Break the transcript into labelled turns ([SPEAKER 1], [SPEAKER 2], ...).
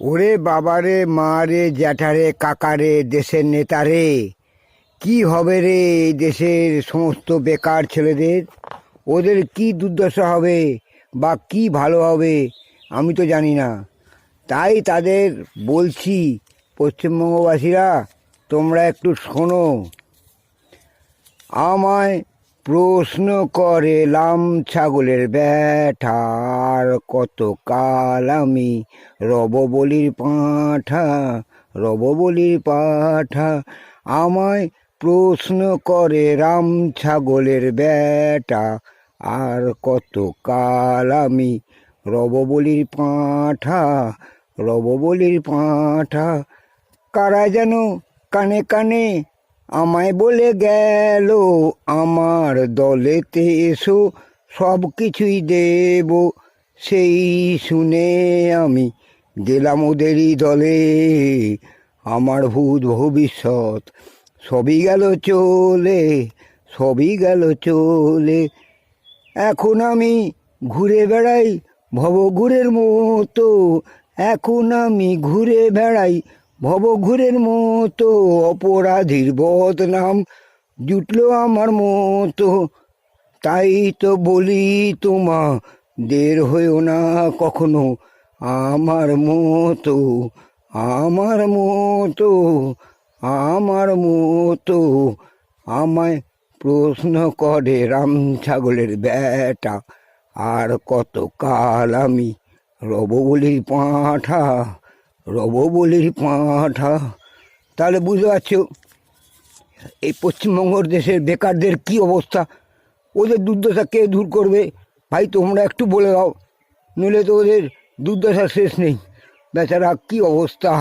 [SPEAKER 1] ওরে বাবারে, মারে, জ্যাঠারে, কাকারে, দেশের নেতারে, কি হবে রে এই দেশের সমস্ত বেকার ছেলেদের? ওদের কি দুর্দশা হবে বা কি ভালো হবে আমি তো জানি না। তাই তাদের বলছি, পশ্চিমবঙ্গবাসীরা, তোমরা একটু শোনো। আমায় প্রশ্ন করে লাম ছাগলের ব্যাঠার কত কাল আমি রব বলির পাঁঠা, রব বলির পাঠা? আমায় প্রশ্ন করে রাম ছাগলের ব্যাটা, আর কত কাল আমি রব বলির পাঁঠা, রব বলির পাঁঠা? কারা যেন কানে কানে আমায় বলে গেল, আমার দলেতে এসো, সব কিছুই দেব। সেই শুনে আমি গেলাম ওদেরই দলে। আমার ভূত ভবিষ্যৎ, সবই গেল চলে, সবই গেল চলে। এখন আমি ঘুরে বেড়াই ভবঘুরের মতো, এখন আমি ঘুরে বেড়াই ভবঘুরের মতো অপরাধীর বদনাম জুটলো আমার মতো। তাই তো বলি তোমা দের হয়েও না কখনো আমার মতো আমার মতো আমার মতো। আমায় প্রশ্ন করে রাম ছাগলের বেটা, আর কত কাল আমি রব বলি পাঁঠা রব বলির পাঁঠা। তাহলে বুঝতে পারছ, এই পশ্চিমবঙ্গর দেশের বেকারদের কি অবস্থা? ওদের দুর্দশা কে দূর করবে? ভাই, তোমরা একটু বলে দাও, নইলে তো ওদের দুর্দশা শেষ নেই। বেচারা, কি অবস্থা?